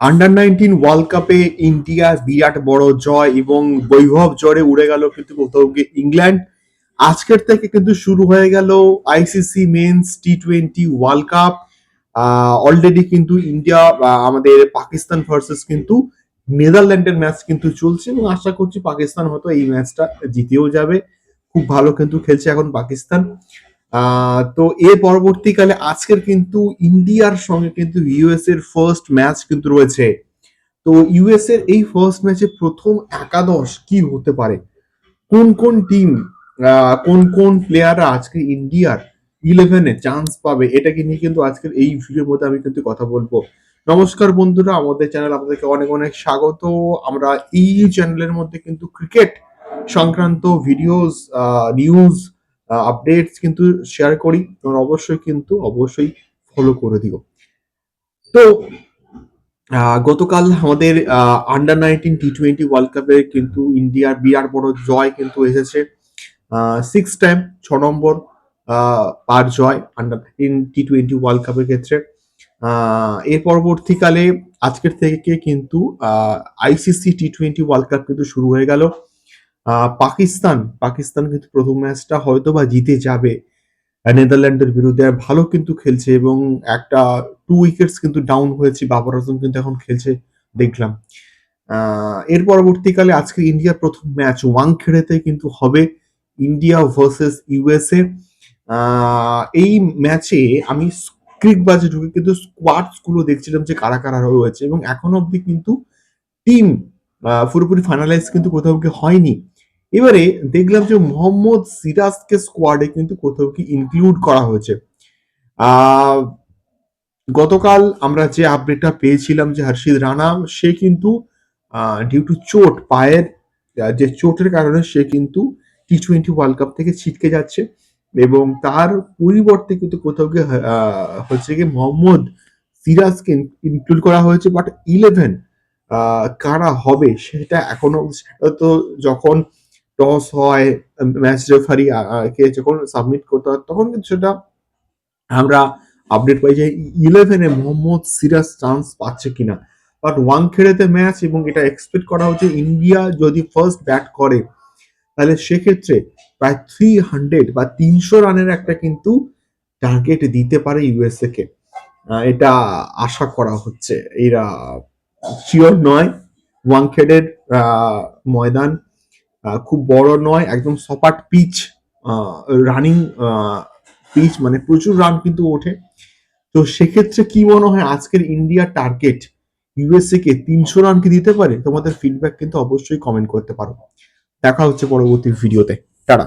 Under nineteen world কাপে India বিরাট বড় জয় এবং বৈভব জ্বরে উড়ে গেল কিন্তু কোথাও গিয়ে ইংল্যান্ড আজকের থেকে কিন্তু শুরু হয়ে গেল ICC men's T twenty world cup already কিন্তু ইন্ডিয়া আমাদের পাকিস্তান ভার্সেস কিন্তু নেদারল্যান্ডের ম্যাচ কিন্তু চলছে এবং আশা করছি পাকিস্তান হয়তো এই ম্যাচটা জিতেও যাবে। খুব ভালো কিন্তু খেলছে এখন পাকিস্তান তো এর পরবর্তীকালে আজকের কিন্তু ইন্ডিয়ার সঙ্গে কিন্তু ইউএস এর ফার্স্ট ম্যাচ কিন্তু রয়েছে। তো ইউএস এর এই ফার্স্ট ম্যাচে প্রথম একাদশ কি হতে পারে? কোন কোন টিম কোন কোন প্লেয়াররা আজকে ইন্ডিয়ার ইলেভেনে চান্স পাবে, এটাকে নিয়ে কিন্তু আজকের এই ভিডিওর মধ্যে আমি কিন্তু কথা বলব। নমস্কার বন্ধুরা, আমাদের চ্যানেল আপনাদেরকে অনেক অনেক স্বাগত। আমরা এই চ্যানেলের মধ্যে কিন্তু ক্রিকেট সংক্রান্ত ভিডিওস নিউজ আপডেটস কিন্তু শেয়ার করি, তোমরা অবশ্যই কিন্তু অবশ্যই ফলো করে দিও। তো গতকাল আমাদের under nineteen T twenty world কাপে কিন্তু ইন্ডিয়ার বিরাট বড় জয় কিন্তু এসেছে। সিক্স টাইম ছ নম্বর পার জয় under nineteen T twenty world কাপের ক্ষেত্রে। এর পরবর্তীকালে আজকের থেকে কিন্তু ICC T twenty world cup কিন্তু শুরু হয়ে গেল। পাকিস্তান পাকিস্তান কিন্তু প্রথম ম্যাচটা হয়তো বা জিতে যাবে। নেদারল্যান্ডের বিরুদ্ধে আর ভালো কিন্তু খেলছে এবং একটা টু উইকেটস কিন্তু ডাউন হয়েছে, বাবর আজম কিন্তু এখন খেলছে, দেখলাম। এর পরবর্তীকালে আজকে ইন্ডিয়ার প্রথম ম্যাচ ওয়াংখেড়েতে কিন্তু হবে ইন্ডিয়া ভার্সেস ইউএসএ এই ম্যাচে আমি ক্রিক বাজে ঢুকে কিন্তু স্কোয়াডসগুলো দেখছিলাম যে কারা কারা রয়েছে এবং এখনও অবধি কিন্তু টিম পুরোপুরি ফাইনালাইজ কিন্তু কোথাও হয়নি। এবারে দেখলাম যে মোহাম্মদ সিরাজকে স্কোয়াডে কিন্তু কোথাও কি ইনক্লুড করা হয়েছে। গতকাল আমরা যে আপডেটটা পেয়েছিলাম যে হর্ষিদ রানা, সে কিন্তু ডিউ টু চোট, পায়ের যে চোটের কারণে সে কিন্তু টি টোয়েন্টি ওয়ার্ল্ড কাপ থেকে ছিটকে যাচ্ছে এবং তার পরিবর্তে কিন্তু কোথাও গিয়ে হচ্ছে কি মোহাম্মদ সিরাজকে ইনক্লুড করা হয়েছে বাট ইলেভেন কারা হবে সেটা এখনও তো যখন টস হয় ম্যাচ রেফারি কে যখন সাবমিট করতে হয়, তখন কিন্তু সেটা আমরা আপডেট পাই যে ইলেভেনে মোহাম্মদ সিরাজ চান্স পাচ্ছে কিনা। বাট ওয়ান খেড়েতে ম্যাচ এবং এটা এক্সপেক্ট করা হচ্ছে ইন্ডিয়া যদি ফার্স্ট ব্যাট করে, তাহলে সেক্ষেত্রে প্রায় থ্রি হান্ড্রেড বা তিনশো রানের একটা কিন্তু টার্গেট দিতে পারে ইউএসএ কে। এটা আশা করা হচ্ছে। এরা শিওর নয়। ওয়াংখেডের ময়দান। খুব বড় নয়, একদম সপাট পিচ রানিং পিচ মানে প্রচুর রান কিন্তু ওঠে। তো সেক্ষেত্রে কি মনে হয় আজকের ইন্ডিয়া টার্গেট ইউএসএ কে তিনশো রান কি দিতে পারে? তোমাদের ফিডব্যাক কিন্তু অবশ্যই কমেন্ট করতে পারো। দেখা হচ্ছে পরবর্তী ভিডিওতে টাটা।